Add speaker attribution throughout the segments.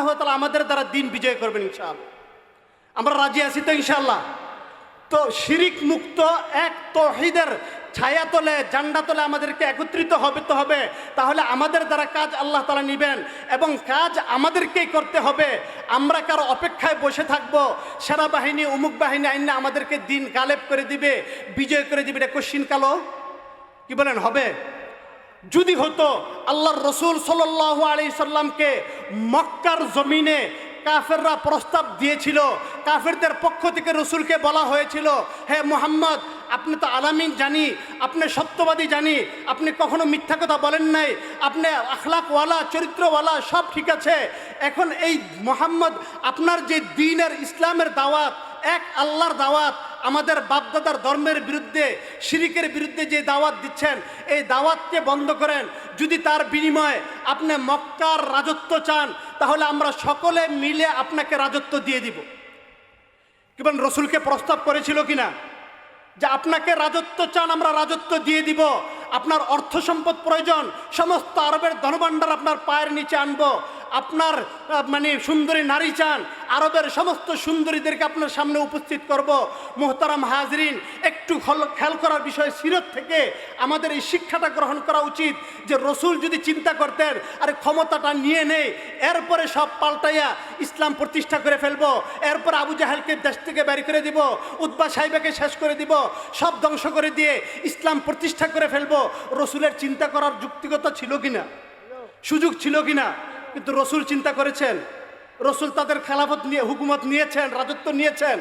Speaker 1: তাআলা আমাদের দ্বারা দিন বিজয় করবেন ইনশাআল্লাহ। আমরা রাজি আছি তো ইনশাআল্লাহ। তো শিরিক মুক্ত এক তহিদের ছায়া তলে জান্ডা তলে আমাদেরকে একত্রিত হবে তো হবে। তাহলে আমাদের দ্বারা কাজ আল্লাহ তালা নিবেন এবং কাজ আমাদেরকেই করতে হবে। আমরা কারও অপেক্ষায় বসে থাকব, সেনাবাহিনী, উমুক বাহিনী আইনে আমাদেরকে দিন গালেব করে দিবে, বিজয় করে দিবে। এটা কোশ্চিন কালো? কি বলেন, হবে? যদি হতো, আল্লাহর রসুল সাল্লাহ আলি সাল্লামকে মক্কার জমিনে কাফেররা প্রস্তাব দিয়েছিল, কাফেরদের পক্ষ থেকে রসুলকে বলা হয়েছিল, হে মোহাম্মদ, আপনি তো আলামিন জানি, আপনি সত্যবাদী জানি, আপনি কখনো মিথ্যা কথা বলেন নাই, আপনি আখলাকওয়ালা, চরিত্রওয়ালা, সব ঠিক আছে। এখন এই মোহাম্মদ, আপনার যে দিনের ইসলামের দাওয়াত, এক আল্লাহর দাওয়াত আমাদের বাপদাদার ধর্মের বিরুদ্ধে, শিরিকের বিরুদ্ধে যে দাওয়াত দিচ্ছেন, এই দাওয়াতকে বন্ধ করেন। যদি তার বিনিময়ে আপনি মক্কার রাজত্ব চান, তাহলে আমরা সকলে মিলে আপনাকে রাজত্ব দিয়ে দিব। কিংবা রসুলকে প্রস্তাব করেছিল কিনা? যে আপনাকে রাজত্ব চান, আমরা রাজত্ব দিয়ে দিব। আপনার অর্থ সম্পদ প্রয়োজন, সমস্ত আরবের ধনভাণ্ডার আপনার পায়ের নিচে আনব। আপনার মানে সুন্দরী নারী চান, আরবের সমস্ত সুন্দরীদেরকে আপনার সামনে উপস্থিত করব। মোহতারাম হাজরিন, একটু খেয়াল করার বিষয় সিরত থেকে আমাদের এই শিক্ষাটা গ্রহণ করা উচিত যে রসুল যদি চিন্তা করতেন, আরে ক্ষমতাটা নিয়ে নেই, এরপরে সব পাল্টাইয়া ইসলাম প্রতিষ্ঠা করে ফেলব, এরপর আবু জাহেলকে দেশ থেকে বের করে দিব উদ্বা সাহেবাকে শেষ করে দিব, সব ধ্বংস করে দিয়ে ইসলাম প্রতিষ্ঠা করে ফেলব। রসুলের চিন্তা করার যুক্তিগত ছিল কিনা? সুযোগ ছিল কিনা? কিন্তু রসুল চিন্তা করেছেন, রসুল তাদের খেলাফত নিয়ে, হুকুমত নিয়েছেন, রাজত্ব নিয়েছেন।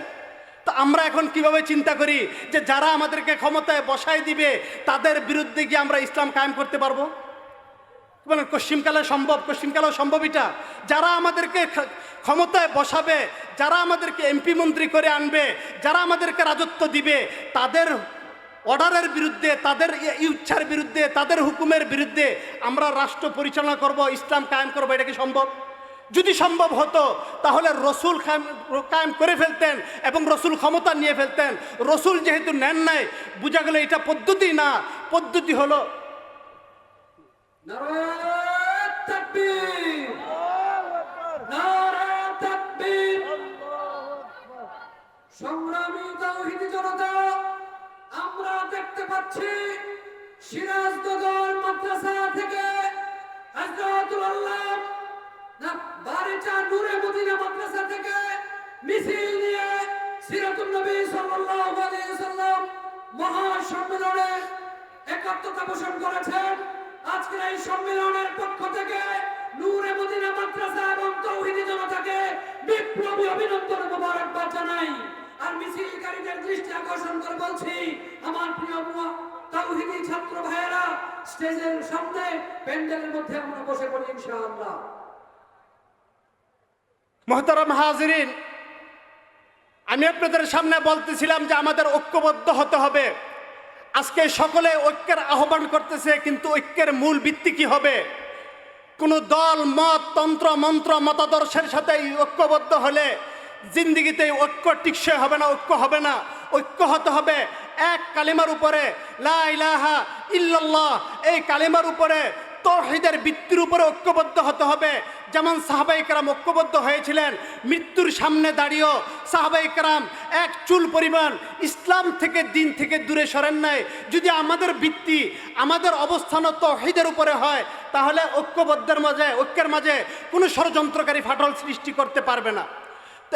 Speaker 1: তো আমরা এখন কীভাবে চিন্তা করি যে যারা আমাদেরকে ক্ষমতায় বসায় দিবে, তাদের বিরুদ্ধে গিয়ে আমরা ইসলাম কায়েম করতে পারব? মানে পশ্চিমকালে সম্ভব পশ্চিমকালেও সম্ভব এটা? যারা আমাদেরকে ক্ষমতায় বসাবে, যারা আমাদেরকে এমপি মন্ত্রী করে আনবে, যারা আমাদেরকে রাজত্ব দিবে, তাদের অর্ডারের বিরুদ্ধে, তাদের ইচ্ছার বিরুদ্ধে, তাদের হুকুমের বিরুদ্ধে আমরা রাষ্ট্র পরিচালনা করব, ইসলাম কায়েম করব, এটা কি সম্ভব? যদি সম্ভব হতো, তাহলে রসুল কায়েম করে ফেলতেন এবং রসুল ক্ষমতা নিয়ে ফেলতেন। রসুল যেহেতু নেন নাই, বোঝা গেল এটা পদ্ধতি না। পদ্ধতি হলো
Speaker 2: পাচ্ছি সিরাজনগর মাদ্রাসা থেকে হযরতুল আল্লাহ। না বারেচা নূরে মদিনা মাদ্রাসা থেকে মিছিল নিয়ে সিরাতুন নবী সাল্লাল্লাহু আলাইহি ওয়াসাল্লাম মহা সম্মেলনে একাত্মতা পোষণ করেছেন। আজকের এই সম্মেলনের পক্ষ থেকে নূরে মদিনা মাদ্রাসা এবং তৌহিদি জনতাকে বিপ্লবী অভিনন্দন মোবারকবাদ জানাই। আর মিছিলকারীদের দৃষ্টি আকর্ষণ করে বলছি, আমার প্রিয় মুয়া- তাওহিদি ছাত্র ভাইয়েরা, স্টেজের সামনে প্যান্ডেলের মধ্যে আমরা বসে পড়ি ইনশাআল্লাহ।
Speaker 1: মহতারাম হাজরিন, আমি আপনাদের সামনে বলতেছিলাম যে আমাদের ঐক্যবদ্ধ হতে হবে। আজকে সকলে ঐক্যের আহ্বান করতেছে, কিন্তু ঐক্যের মূল ভিত্তি কি হবে? কোনো দল, মত, তন্ত্র, মন্ত্র, মতাদর্শের সাথে ঐক্যবদ্ধ হলে জিন্দিগিতে ঐক্য টিকসই হবে না, ঐক্য হবে না। ঐক্য হতে হবে এক কালিমার উপরে, লা ইলাহা ইল্লাল্লাহ। এই কালিমার উপরে তৌহিদের বৃত্তির উপরে ঐক্যবদ্ধ হতে হবে। যেমন সাহাবাই কারাম ঐক্যবদ্ধ হয়েছিলেন, মৃত্যুর সামনে দাঁড়িয়েও সাহাবাই কারাম এক চুল পরিমাণ ইসলাম থেকে দিন থেকে দূরে সরেন নাই। যদি আমাদের বৃত্তি আমাদের অবস্থানও তহিদের উপরে হয়, তাহলে ঐক্যবদ্ধের মাঝে, ঐক্যের মাঝে কোনো ষড়যন্ত্রকারী ফাটল সৃষ্টি করতে পারবে না।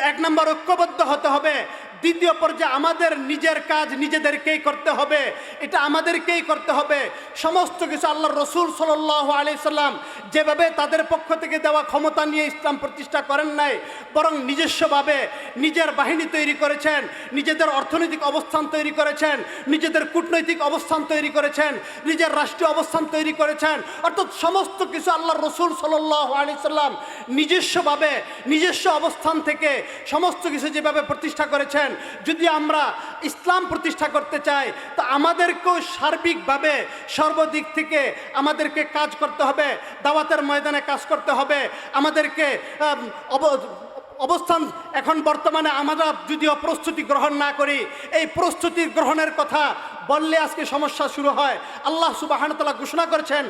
Speaker 1: এক নম্বর ঐক্যবদ্ধ হতে হবে। দ্বিতীয় পর্যায়ে আমাদের নিজের কাজ নিজেদেরকেই করতে হবে, এটা আমাদেরকেই করতে হবে। সমস্ত কিছু আল্লাহ রসুল সাল আলি সাল্লাম যেভাবে তাদের পক্ষ থেকে দেওয়া ক্ষমতা নিয়ে ইসলাম প্রতিষ্ঠা করেন নাই, বরং নিজস্বভাবে নিজের বাহিনী তৈরি করেছেন, নিজেদের অর্থনৈতিক অবস্থান তৈরি করেছেন, নিজেদের কূটনৈতিক অবস্থান তৈরি করেছেন, নিজের রাষ্ট্রীয় অবস্থান তৈরি করেছেন। অর্থাৎ সমস্ত কিছু আল্লাহ রসুল সাল্লাহ আলি সাল্লাম নিজস্বভাবে নিজস্ব অবস্থান থেকে সমস্ত কিছু যেভাবে প্রতিষ্ঠা করেছেন যদি আমরা ইসলাম প্রতিষ্ঠা করতে চাই, তো আমাদেরকেও সার্বিকভাবে সর্বদিক থেকে আমাদেরকে কাজ করতে হবে, দাওয়াতের ময়দানে কাজ করতে হবে, আমাদেরকে অবস্থান এখন বর্তমানে আমরা যদিও প্রস্তুতি গ্রহণ না করি, এই প্রস্তুতি গ্রহণের কথা বললে আজকে সমস্যা শুরু হয়। আল্লাহ সুবাহানতলা ঘোষণা করেছেন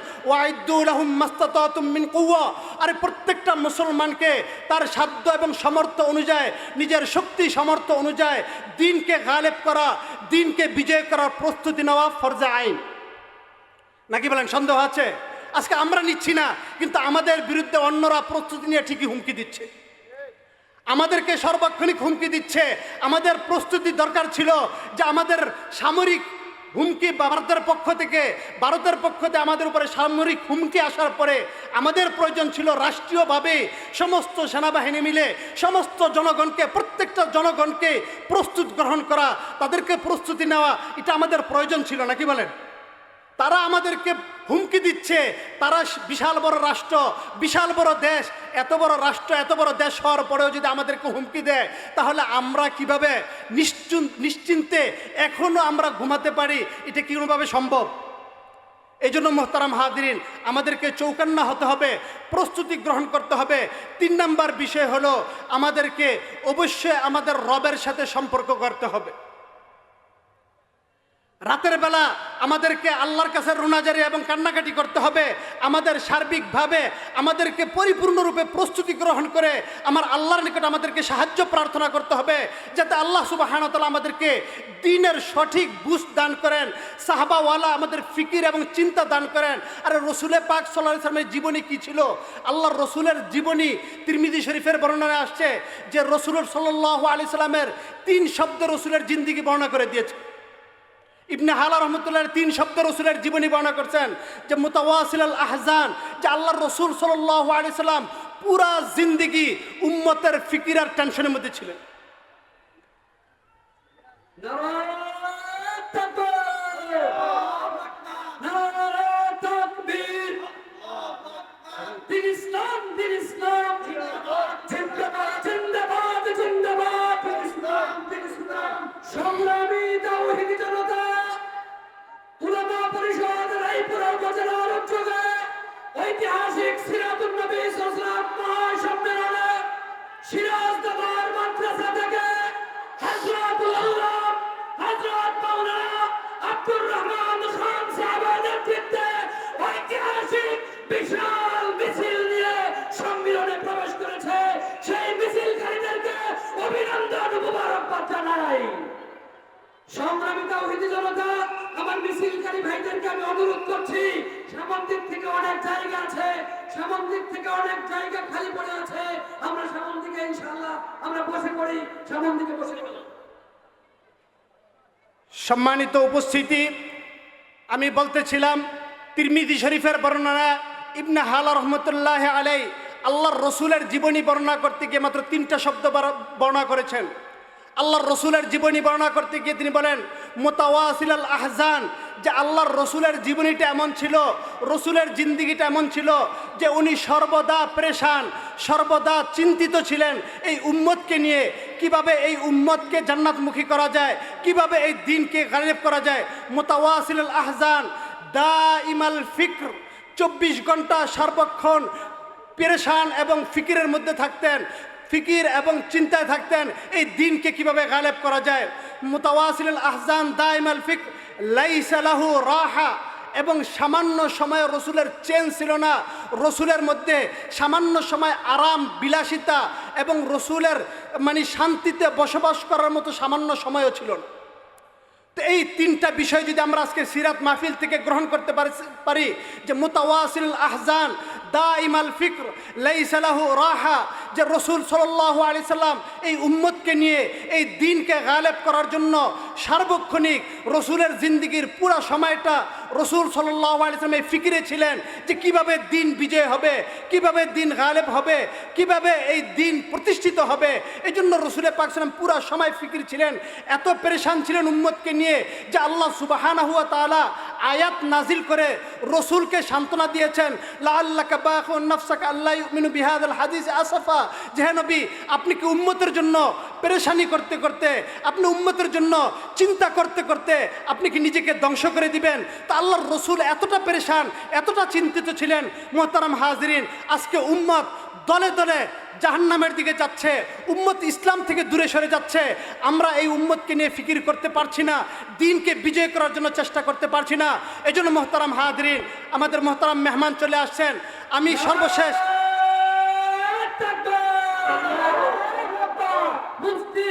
Speaker 1: মিন কুয়া আরে প্রত্যেকটা মুসলমানকে তার সাধ্য এবং সামর্থ্য অনুযায়ী, নিজের শক্তি, সামর্থ্য অনুযায়ী দিনকে গালেব করা, দিনকে বিজয় করার প্রস্তুতি নেওয়া ফরজা আইন। নাকি বলেন, সন্দেহ আছে? আজকে আমরা নিচ্ছি না, কিন্তু আমাদের বিরুদ্ধে অন্যরা প্রস্তুতি নিয়ে ঠিকই হুমকি দিচ্ছে। আমাদেরকে সর্বক্ষণিক হুমকি দিচ্ছে। আমাদের প্রস্তুতি দরকার ছিল যে আমাদের সামরিক হুমকি ভারতের পক্ষ থেকে, ভারতের পক্ষ থেকে আমাদের উপরে সামরিক হুমকি আসার পরে আমাদের প্রয়োজন ছিল রাষ্ট্রীয়ভাবে সমস্ত সেনাবাহিনী মিলে সমস্ত জনগণকে, প্রত্যেকটা জনগণকে প্রস্তুত গ্রহণ করা, তাদেরকে প্রস্তুতি নেওয়া, এটা আমাদের প্রয়োজন ছিল, নাকি বলেন? তারা আমাদেরকে হুমকি দিচ্ছে। তারা বিশাল বড় রাষ্ট্র, বিশাল বড় দেশ। এত বড় রাষ্ট্র, এত বড় দেশ হওয়ার পরেও যদি আমাদেরকে হুমকি দেয়, তাহলে আমরা কীভাবে নিশ্চিন, নিশ্চিন্তে এখনও আমরা ঘুমাতে পারি? এটা কি কোনোভাবে সম্ভব? এই জন্য মোহতারাম হাদিরিন আমাদেরকে চৌকান্না হতে হবে, প্রস্তুতি গ্রহণ করতে হবে। তিন নাম্বার বিষয় হলো, আমাদেরকে অবশ্যই আমাদের রবের সাথে সম্পর্ক করতে হবে। রাতের বেলা আমাদেরকে আল্লাহর কাছে রোনাজারি এবং কান্নাকাটি করতে হবে। আমাদের সার্বিকভাবে, আমাদেরকে পরিপূর্ণরূপে প্রস্তুতি গ্রহণ করে আমার আল্লাহর নিকট আমাদেরকে সাহায্য প্রার্থনা করতে হবে, যাতে আল্লাহ সুবাহানতালা আমাদেরকে দিনের সঠিক বুঝ দান করেন, সাহাবাওয়ালা আমাদের ফিকির এবং চিন্তা দান করেন। আর রসুলের পাক সাল্লাহ ইসলামের জীবনী কি ছিল? আল্লাহর রসুলের জীবনী তিরমিদি শরীফের বর্ণনায় আসছে যে রসুলের সাল্লাহ আলি সাল্লামের তিন শব্দ রসুলের জিন্দিগি বর্ণনা করে দিয়েছে। ইবনে হালা রহমতুল্লাহ তিন শব্দ রসুলের জীবনী বর্ণনা করছেন যে মুতাওয়াসিল আল আহজান, যে আল্লাহর রসুল সাল্লাম পুরা জিন্দিগি উম্মতের ফিকির আর টেনশনের মধ্যে ছিলেন।
Speaker 2: নারায়ণ জানাই সংগ্রামী তাওহীদি জনতা, আমার মিছিলকারী ভাইদেরকে আমি অনুরোধ করছি থেকে অনেক জায়গা আছে থেকে অনেক জায়গা খালি পড়ে আছে, আমরা ইনশাআল্লাহ আমরা বসে পড়ি বসে
Speaker 1: সম্মানিত উপস্থিতি, আমি বলতেছিলাম তিরমিদি শরীফের বর্ণনা, ইবনে হালা রহমতুল্লাহ আলাই আল্লাহর রসুলের জীবনী বর্ণনা করতে গিয়ে মাত্র তিনটা শব্দ বর্ণনা করেছেন। আল্লাহর রসুলের জীবনী বর্ণনা করতে গিয়ে তিনি বলেন মোতাওয়াসিল আল আহজান যে আল্লাহর রসুলের জীবনীটা এমন ছিল, রসুলের জিন্দিগিটা এমন ছিল, যে উনি সর্বদা প্রেশান, সর্বদা চিন্তিত ছিলেন এই উম্মতকে নিয়ে, কীভাবে এই উম্মতকে জান্নাতমুখী করা যায়, কীভাবে এই দিনকে গালিব করা যায়। মোতাওয়াসিল আল আহজান দা ইমাল ফিক্র, চব্বিশ ঘণ্টা সর্বক্ষণ পেরেশান এবং ফিকিরের মধ্যে থাকতেন। ফিকির এবং চিন্তায় থাকতেন, এই দিনকে কীভাবে গালেব করা যায়? মুতাওয়াসিল আহজান দাইম আল ফিক লাইসালাহু রাহা। এবং সামান্য সময় রসুলের চেন ছিল না। রসুলের মধ্যে সামান্য সময় আরাম, বিলাসিতা এবং রসুলের মানে শান্তিতে বসবাস করার মতো সামান্য সময়ও ছিল না। তো এই তিনটা বিষয় যদি আমরা আজকে সিরাত মাহফিল থেকে গ্রহণ করতে পারি- যে মুতাওয়াসিল আহজান দা ইমাল ফিক্র লাইসালাহু রাহা, যে রসুল সাল্লাহ আলি সাল্লাম এই উম্মতকে নিয়ে এই দিনকে গালেব করার জন্য সার্বক্ষণিক রসুলের জিন্দিগির পুরা সময়টা রসুল সাল্লাহ আলি সাল্লাম এই ফিকিরে ছিলেন যে কীভাবে দিন বিজয় হবে, কীভাবে দিন গালেব হবে, কীভাবে এই দিন প্রতিষ্ঠিত হবে। এই জন্য রসুলের পাক সাল্লাম পুরা সময় ফিকির ছিলেন, এত পেরেশান ছিলেন উম্মতকে নিয়ে যে আল্লাহ সুবাহানা হুয়া তাআলা আয়াত নাজিল করে রসুলকে সান্ত্বনা দিয়েছেন লা আল্লাহ কাবাহুন নাফসাকা আল্লাহ ইউমিনু বিহাদাল হাদিস আসাফা। যে নবী, আপনি কি উম্মতের জন্য পেরেশানি করতে করতে, আপনি উম্মতের জন্য চিন্তা করতে করতে আপনি কি নিজেকে ধ্বংস করে দিবেন? তা আল্লাহর রসুল এতটা পেরেশান, এতটা চিন্তিত ছিলেন, মোহতারাম হাজরিন, আজকে উম্মত দলে দলে জাহান্নামের দিকে যাচ্ছে উম্মত ইসলাম থেকে দূরে সরে যাচ্ছে আমরা এই উম্মতকে নিয়ে ফিকির করতে পারছি না দিনকে বিজয় করার জন্য চেষ্টা করতে পারছি না এই জন্য মোহতারাম হাদরিন আমাদের মোহতারাম মেহমান চলে আসছেন আমি সর্বশেষ
Speaker 2: মুফতি